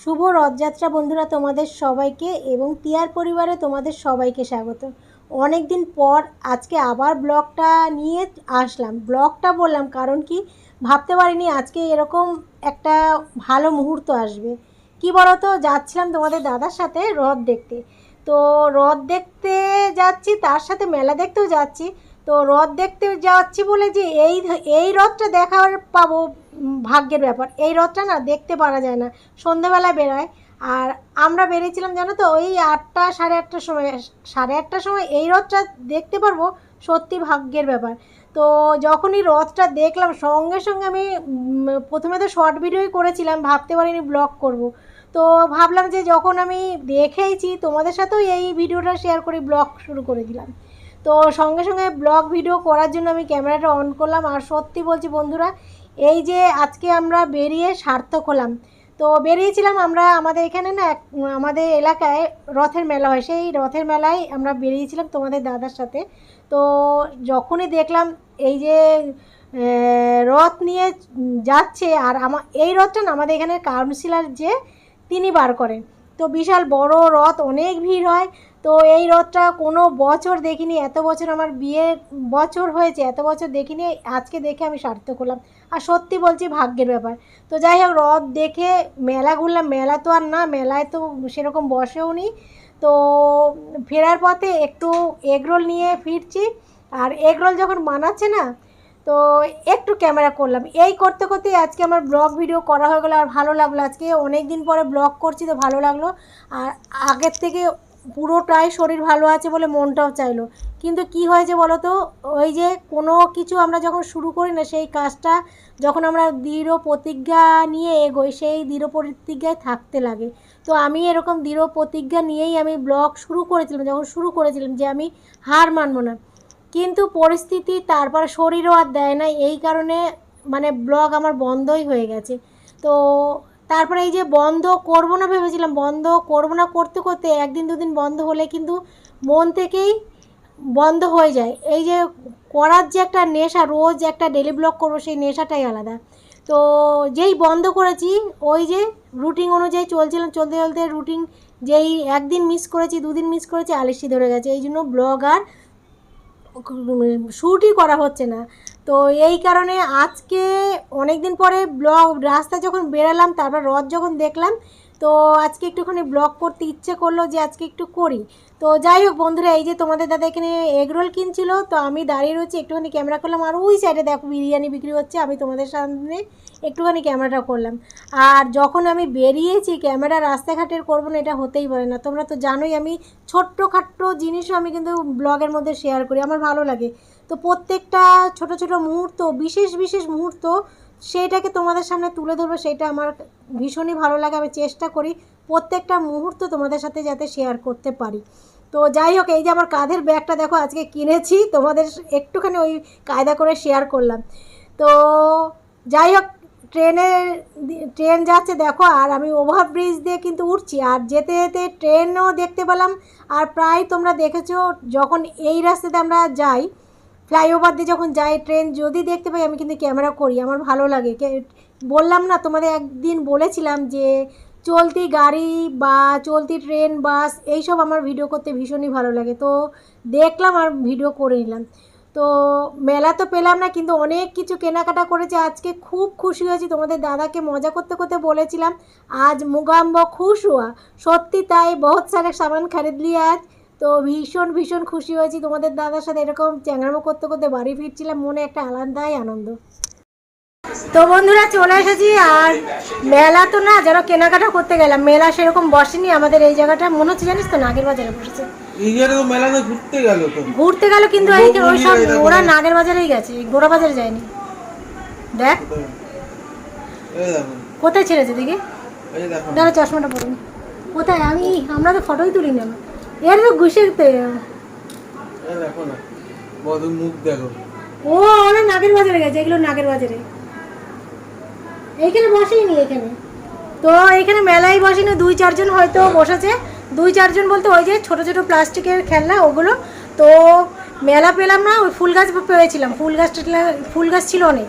শুভ রথযাত্রা বন্ধুরা তোমাদের সবাইকে এবং টিয়ার পরিবারে তোমাদের সবাইকে স্বাগত। অনেক দিন পর আজকে আবার ব্লগটা নিয়ে আসলাম। ব্লগটা বললাম কারণ কি ভাবতে পারিনি আজকে এরকম একটা ভালো মুহূর্ত আসবে। কি বলো তো যাচ্ছিলাম তোমাদের দাদার সাথে রথ দেখতে। তো রথ দেখতে যাচ্ছি, তার সাথে মেলা দেখতেও যাচ্ছি। তো রথ দেখতে যাচ্ছি বলে যে এই এই রথটা দেখার পাবো ভাগ্যের ব্যাপার। এই রথটা না দেখতে পারা যায় না। সন্ধেবেলা বেরোয়। আর আমরা বেরিয়েছিলাম জানো তো, ওই আটটা, সাড়ে আটটার সময়, সাড়ে আটটার সময় এই রথটা দেখতে পারব। সত্যি ভাগ্যের ব্যাপার। তো যখনই রথটা দেখলাম, সঙ্গে সঙ্গে আমি প্রথমে তো শর্ট ভিডিওই করেছিলাম, ভাবতে পারিনি ব্লগ করব। তো ভাবলাম যে যখন আমি দেখেইছি, তোমাদের সাথেও এই ভিডিওটা শেয়ার করে ব্লগ শুরু করে দিলাম। তো সঙ্গে সঙ্গে ব্লগ ভিডিও করার জন্য আমি ক্যামেরাটা অন করলাম। আর সত্যি বলছি বন্ধুরা এই যে আজকে আমরা বেরিয়ে সার্থক হলাম। তো বেরিয়েছিলাম আমরা আমাদের এখানে না আমাদের এলাকায় রথের মেলা হয়। সেই রথের মেলায় আমরা বেরিয়েছিলাম তোমাদের দাদার সাথে। তো যখনই দেখলাম এই যে রথ নিয়ে যাচ্ছে আর আমার এই রথটা না আমাদের এখানে কাউন্সিলার যে, তিনি বার করেন। তো বিশাল বড় রথ, অনেক ভিড় হয়। তো এই রথটা কোনো বছর দেখিনি, এত বছর আমার বিয়ের বছর হয়েছে, এত বছর দেখিনি, আজকে দেখে আমি সার্থক হলাম। আর সত্যি বলছি, ভাগ্যের ব্যাপার। তো যাই হোক, রথ দেখে মেলা ঘুরলাম, মেলা তো আর না, মেলায় তো সেরকম বসেও নি। তো ফেরার পথে একটু এগরোল নিয়ে ফিরছি, আর এগরোল যখন মানাচ্ছে না, তো একটু ক্যামেরা করলাম। এই করতে করতে আজকে আমার ব্লগ ভিডিও করা হয়ে গেলো, আর ভালো লাগল। আজকে অনেক দিন পরে ব্লগ করছি, তো ভালো লাগল। আর আগের থেকে পুরোটাই শরীর ভালো আছে বলে মনটাও চাইলো। কিন্তু কি হয়েছে বলো তো ওই যে কোনো কিছু আমরা যখন শুরু করি না, সেই কাজটা যখন আমরা দৃঢ় প্রতিজ্ঞা নিয়ে এগোই, সেই দৃঢ় প্রতিজ্ঞায় থাকতে লাগে। তো আমি এরকম দৃঢ় প্রতিজ্ঞা নিয়েই আমি ব্লগ শুরু করেছিলাম, যখন শুরু করেছিলাম যে আমি হার মানব না। কিন্তু পরিস্থিতি তারপর শরীরও আর দেয় না, এই কারণে মানে ব্লগ আমার বন্ধই হয়ে গেছে। তো তারপরে এই যে বন্ধ করব না ভেবেছিলাম, বন্ধ করব না করতে করতে একদিন দুদিন বন্ধ হলে কিন্তু মন থেকেই বন্ধ হয়ে যায়। এই যে করার যে একটা নেশা, রোজ একটা ডেলি ব্লগ করব, সেই নেশাটাই আলাদা। তো যেই বন্ধ করেছি, ওই যে রুটিন অনুযায়ী চলছিলাম, চলতে চলতে রুটিন যেই একদিন মিস করেছি, দুদিন মিস করেছি, আলিশি ধরে গেছে। এই জন্য ব্লগ আর শ্যুটই করা হচ্ছে না। তো এই কারণে আজকে অনেক দিন পরে ব্লগ, রাস্তা যখন বেরালাম তারপর রথ যখন দেখলাম তো আজকে একটুখানি ব্লগ করতে ইচ্ছে করল যে আজকে একটু করি। তো যাই হোক বন্ধুরা, এই যে তোমাদের দাদা এখানে এগরোল কিনছিল, তো আমি দাঁড়িয়ে রয়েছি, একটুখানি ক্যামেরা করলাম, আর ওই সাইডে দেখো বিরিয়ানি বিক্রি হচ্ছে, আমি তোমাদের সামনে একটুখানি ক্যামেরাটা করলাম। আর যখন আমি বেরিয়েছি ক্যামেরা রাস্তাঘাটের করব না, এটা হতেই পারে না। তোমরা তো জানোই, আমি ছোট্ট খাট্ট জিনিসও আমি কিন্তু ব্লগের মধ্যে শেয়ার করি, আমার ভালো লাগে। তো প্রত্যেকটা ছোট ছোট মুহূর্ত, বিশেষ বিশেষ মুহূর্ত সেইটাকে তোমাদের সামনে তুলে ধরবো সেটা আমার ভীষণই ভালো লাগে। আমি চেষ্টা করি প্রত্যেকটা মুহূর্ত তোমাদের সাথে যাতে শেয়ার করতে পারি। তো যাই হোক, এই যে আমার কাঁধের ব্যাগটা দেখো, আজকে কিনেছি, তোমাদের একটুখানি ওই কায়দা করে শেয়ার করলাম। তো যাই হোক, ট্রেনে ট্রেন যাচ্ছে, দেখো, আর আমি ওভারব্রিজ দিয়ে কিন্তু উঠছি। আর যেতে যেতে ট্রেনও দেখতে পেলাম। আর প্রায় তোমরা দেখেছ, যখন এই রাস্তাতে আমরা যাই ফ্লাইওভার দিয়ে যখন যাই, ট্রেন যদি দেখতে পাই, আমি কিন্তু ক্যামেরা করি, আমার ভালো লাগে। বললাম না, তোমাদের একদিন বলেছিলাম যে চলতি গাড়ি বা চলতি ট্রেন, বাস, এইসব আমার ভিডিও করতে ভীষণই ভালো লাগে। তো দেখলাম আর ভিডিও করে নিলাম। তো মেলা তো পেলাম না, কিন্তু অনেক কিছু কেনাকাটা করেছে। আজকে খুব খুশি হয়েছি। তোমাদের দাদাকে মজা করতে করতে বলেছিলাম, আজ মুগাম্ব খুশ হওয়া। সত্যি তাই, বহুত সারে সামান খরিদ লিয়ে আজ। তো ভীষণ ভীষণ খুশি হয়েছি তোমাদের দাদার সাথে এরকম চ্যাংড়ামো করতে করতে বাড়ি ফিরছিলাম। মনে একটা আলাদাই আনন্দ। তো বন্ধুরা চলে এসেছি আর মেলা তো না যেন কেনাকাটা করতে গেলাম মেলা সেরকম বসেনি আমাদের এই জায়গাটা। মনে হচ্ছে জানিস তো নাগের বাজারে বসেছে। ঘুরতে গেল ঘুরতে গেল কিন্তু ওই সব ওরা নাগের বাজারেই গেছে গোড়া বাজারে যায়নি। দেখ। কোথায় ছেড়েছে দেখি। দাঁড়া চশমাটা পড়ুন কোথায়? আমি আমরা তো ফটোই তুলি না এর তো ঘুষে এই দেখো না বধ মুখ দেখো। ও ওরা নাগের বাজারে গেছে এগুলো নাগের বাজারে। এইখানে বসেইনি এখানে। তো এখানে মেলাই বসেনি দুই চারজন হয়তো বসেছে। দুই চারজন বলতে ওই যে ছোট ছোট প্লাস্টিকের খেলনা ওগুলো। তো মেলা পেলাম না ওই ফুল গাছ পেয়েছিলাম। ফুল গাছ ফুল গাছ ছিল অনেক।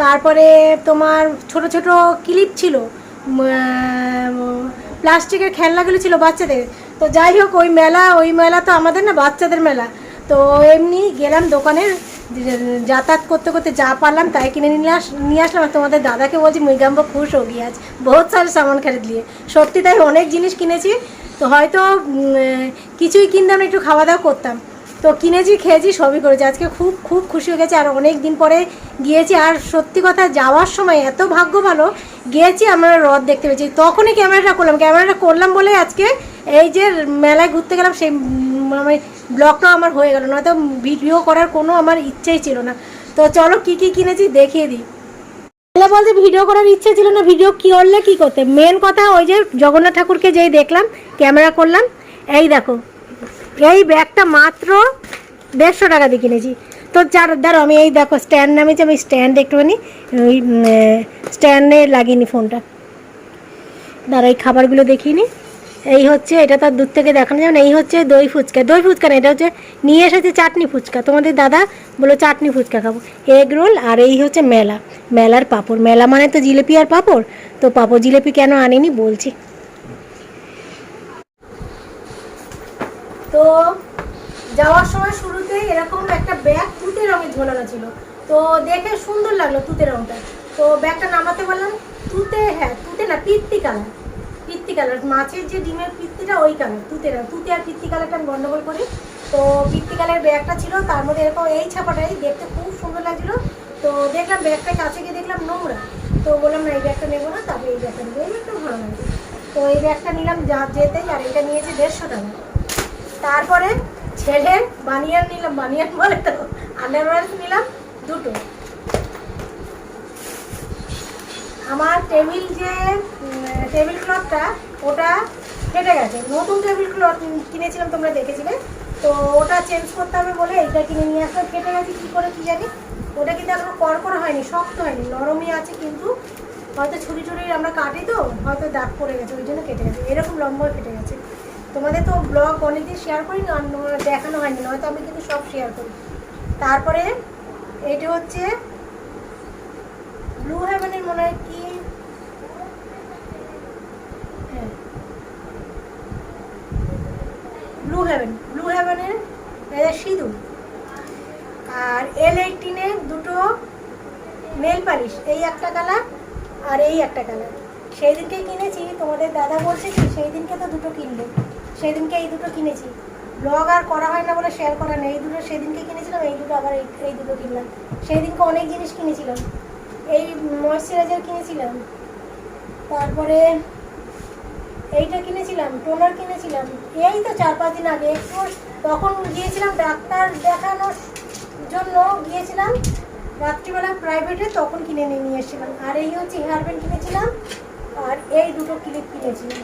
তারপরে তোমার ছোট ছোট ক্লিপ ছিল। প্লাস্টিকের খেলনাগুলো ছিল বাচ্চাদের। তো যাই হোক, ওই মেলা ওই মেলা তো আমাদের না, বাচ্চাদের মেলা। তো এমনি গেলাম দোকানে যাতায়াত করতে করতে যা পারলাম তাই কিনে নিয়ে আস, নিয়ে আসলাম। আর তোমাদের দাদাকে বলছি মৃগাম্ব খুশ হো গিয়ে আজ। বহুত সারে সামান খেলে দিয়ে। সত্যি তাই অনেক জিনিস কিনেছি। তো হয়তো কিছুই কিনতাম একটু খাওয়া দাওয়া করতাম। তো কিনেছি, খেয়েছি, সবই করেছি। আজকে খুব খুব খুশি হয়ে গেছে। আর অনেক দিন পরে গিয়েছি। আর সত্যি কথা, যাওয়ার সময় এত ভাগ্য ভালো গিয়েছি আমরা হ্রদ দেখতে পেয়েছি। তখনই ক্যামেরাটা করলাম। ক্যামেরাটা করলাম বলে আজকে এই যে মেলায় ঘুরতে গেলাম, সেই মানে ব্লগটাও আমার হয়ে গেল। নয়তো ভিডিও করার কোনো আমার ইচ্ছেই ছিল না। তো চলো কি কি কিনেছি দেখিয়ে দিই। বলতে ভিডিও করার ইচ্ছে ছিল না। ভিডিও কি করলে কি করতে? মেন কথা ওই যে জগন্নাথ ঠাকুরকে যেই দেখলাম, ক্যামেরা করলাম। এই দেখো এই ব্যাগটা মাত্র দেড়শো টাকা দিয়ে কিনেছি। তো যার ধরো আমি এই দেখো স্ট্যান্ড নামিয়েছি, আমি স্ট্যান্ড একটুখানি, ওই স্ট্যান্ডে লাগিয়ে নি ফোনটা দাঁড়া এই খাবারগুলো দেখিয়ে নি। এই হচ্ছে, এটা তার দূর থেকে দেখানো যাবে না, এই হচ্ছে দই ফুচকা। দই ফুচকা না, এটা হচ্ছে নিয়ে এসেছে চাটনি ফুচকা। তোমাদের দাদা বলো চাটনি ফুচকা খাব। এগ রোল আর এই হচ্ছে মেলা। মেলার পাঁপড়। মেলা মানে তো জিলেপি আর পাঁপড়। তো পাঁপড় জিলেপি কেন আনিনি বলছি। তো যাওয়ার সময় শুরুতেই এরকম একটা ব্যাগ তুতে রঙে ঝোলানো ছিল। তো দেখে সুন্দর লাগল তুতে রঙটা। তো ব্যাগটা নামাতে বললাম, তুতে হ্যাঁ তুতে না, পিত্তি কালার পিত্তি কালার মাছের যে ডিমের পিত্তিটা ওই কালার তুতে না। তুতে আর পিত্তি কালারটা আমি গন্ডগোল করি। তো পিত্তি কালার ব্যাগটা ছিল, তার মধ্যে এরকম এই ছাপাটাই দেখতে খুব সুন্দর লাগছিল। তো দেখলাম ব্যাগটা কাছে গিয়ে দেখলাম নোংরা। তো বললাম, না, এই ব্যাগটা নেব না, তারপরে এই ব্যাগটা নেব। এই ব্যাগটা ভালো লাগছে। তো এই ব্যাগটা নিলাম যা যেতেই, আর এটা নিয়েছে দেড়শো টাকা। তারপরে ছেলে বানিয়ান নিলাম বানিয়ান বলে তো আন্ডারওয়্যার নিলাম, দুটো। আমার টেবিল যে টেবিল ক্লথটা ওটা ফেটে গেছে। নতুন টেবিল ক্লথ কিনেছিলাম, তোমরা দেখেছিলে। তো ওটা চেঞ্জ করতে হবে বলে এইটা কিনে নিয়ে আসলাম। ফেটে গেছে কী করে, কী জানি? ওটা কিন্তু এখনও কড়কড়া হয়নি, শক্ত হয়নি, নরমই আছে কিন্তু। হয়তো ছুরি ছুরি আমরা কাটি তো, হয়তো দাগ পড়ে গেছে, ওই জন্য কেটে গেছে। এরকম লম্বা কেটে গেছে। তোমাদের তো ব্লগ অনেকদিন শেয়ার করি না দেখানো হয়নি, নয়তো আমি কিন্তু সব শেয়ার করি। তারপরে এটা হচ্ছে ব্লু হেভেনের মনে হয় কি? ব্লু হেভেন ব্লু হেভেনের সিঁদুর। আর এল এইটিনের দুটো নেল পালিশ এই একটা কালার আর এই একটা কালার সেই দিনকে কিনেছি, তোমাদের দাদা বলছে কি সেই দিনকে তো দুটো কিনবে। সেই দিনকে এই দুটো কিনেছি। ব্লগ আর করা হয় না বলে শেয়ার করা নেই। এই দুটো সেদিনকে কিনেছিলাম, এই দুটো আবার এই দুটো কিনলাম। সেই দিনকে অনেক জিনিস কিনেছিলাম। এই ময়শ্চারাইজার কিনেছিলাম। তারপরে এইটা কিনেছিলাম টোনার কিনেছিলাম। এই তো চার পাঁচ দিন আগে একটু তখন গিয়েছিলাম ডাক্তার দেখানোর জন্য গিয়েছিলাম। রাত্রিবেলা প্রাইভেটে তখন কিনে নিয়ে নিয়ে এসেছিলাম। আর এই হচ্ছে হেয়ার ব্যান্ড কিনেছিলাম। আর এই দুটো ক্লিপ কিনেছিলাম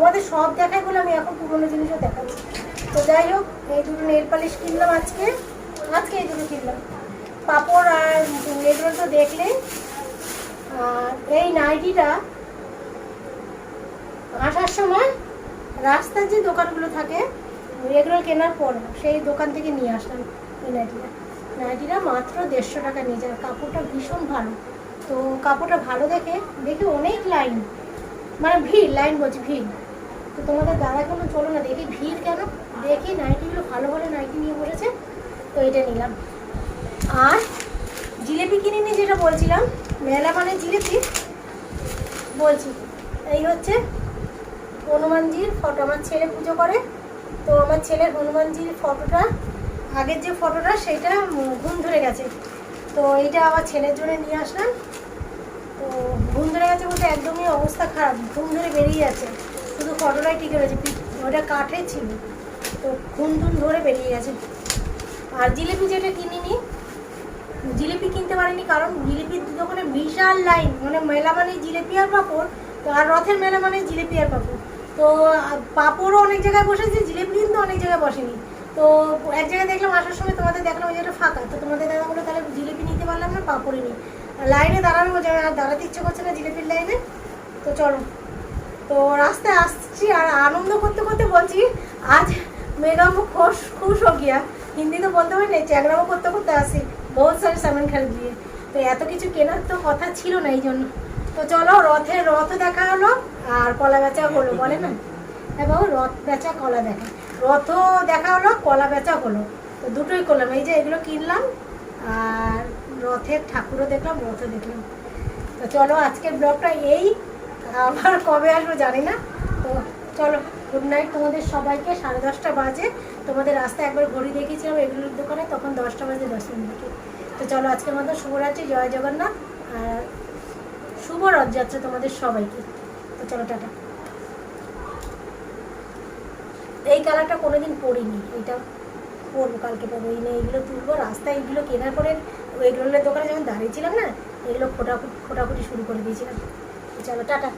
তোমাদের সব দেখাই বলে আমি এখন পুরোনো জিনিসও দেখাচ্ছি তো যাই হোক, এই দুটো নেল পালিশ কিনলাম আজকে। আজকে এই দুটো কিনলাম। পাপড় আর এগুলো তো দেখলে আর এই নাইটিটা আসার সময় রাস্তার যে দোকানগুলো থাকে, এগুলো কেনার পর সেই দোকান থেকে নিয়ে আসলাম এই নাইটিটা। নাইটিটা মাত্র দেড়শো টাকা নিয়ে যায়। কাপড়টা ভীষণ ভালো। তো কাপড়টা ভালো দেখে, দেখি অনেক লাইন মানে ভিড় লাইন বলছি ভিড়। তো তোমাদের দাদা কোনো চলো না, দেখি ভিড় কেন? দেখি নাইটিগুলো ভালো ভালো নাইটি নিয়ে বসেছে, তো এটা নিলাম। আর জিলেপি কিনে নিয়ে যেটা বলছিলাম, মেলা মানে জিলেপি। বলছি, এই হচ্ছে হনুমানজির ফটো, আমার ছেলে পুজো করে, তো আমার ছেলের হনুমানজির ফটোটা, আগের যে ফটোটা সেটা ঘুম ধরে গেছে। তো এইটা আমার ছেলের জন্য নিয়ে আসলাম। তো ঘুম ধরে গেছে বলতে একদমই অবস্থা খারাপ, ঘুম ধরে বেরিয়ে যাচ্ছে। শুধু ফটোটাই টিকে রয়েছে ওটা কাঠে ছিল। তো খুন টুম ধরে বেরিয়ে গেছে। আর জিলিপি যেটা কিনিনি, জিলিপি কিনতে পারিনি কারণ জিলিপির দোকানে বিশাল লাইন। মানে মেলা মানে জিলিপি আর পাঁপড় তো আর রথের মেলা মানে জিলিপি আর পাঁপড়। তো পাঁপড়ও অনেক জায়গায় বসেছে, জিলিপি কিন্তু অনেক জায়গায় বসেনি। তো, এক জায়গায় দেখলাম, আসার সময় তোমাদের দেখলাম ওই জায়গাটা ফাঁকা। তো তোমাদের দাদা বলে তাহলে জিলিপি নিতে পারলাম না, পাঁপড়ই নিই লাইনে দাঁড়ানো যাবে আর দাঁড়াতে ইচ্ছে করছে না জিলিপির লাইনে। তো চলো। তো রাস্তায় আসছি আর আনন্দ করতে করতে বলছি, আজ মেগাম খুশ খুশ হো গিয়া। হিন্দি তো বলতে হয় না চ্যাংরামো করতে করতে আসি। বহুত সারি সামান খরিদ দিয়ে তো এত কিছু কেনার তো কথা ছিল না এই জন্য। তো চলো রথের রথ দেখা হলো আর কলা বেচা হলো, বলে না? হ্যাঁ বাবু, রথ বেচা, কলা দেখা। রথ দেখা হলো, কলা বেচা হলো। তো দুটোই করলাম, এই যে এগুলো কিনলাম আর রথের ঠাকুরও দেখলাম, রথও দেখলাম। তো চলো, আজকের ব্লগটা এই। আবার কবে আসব জানি না। তো চলো গুড নাইট তোমাদের সবাইকে। সাড়ে দশটা বাজে। তোমাদের রাস্তায় একবার ঘড়ি দেখিয়েছিলাম এগুলোর দোকানে, তখন দশটা বাজে দশ মিনিটে তো চলো, আজকের মতো শুভরাত্রি, জয় জগন্নাথ। আর শুভ রথযাত্রা তোমাদের সবাইকে। তো চলো, টাটা। এই কালারটা কোনোদিন পরিনি। এটা পরবো, কালকে পরবো। এই নিয়ে এইগুলো তুলবো, রাস্তায় এইগুলো কেনার পরে ওই রোলের দোকানে যখন দাঁড়িয়েছিলাম না, এগুলো খোটা খোটাখুটি শুরু করে দিয়েছিলাম। চলো টাটা।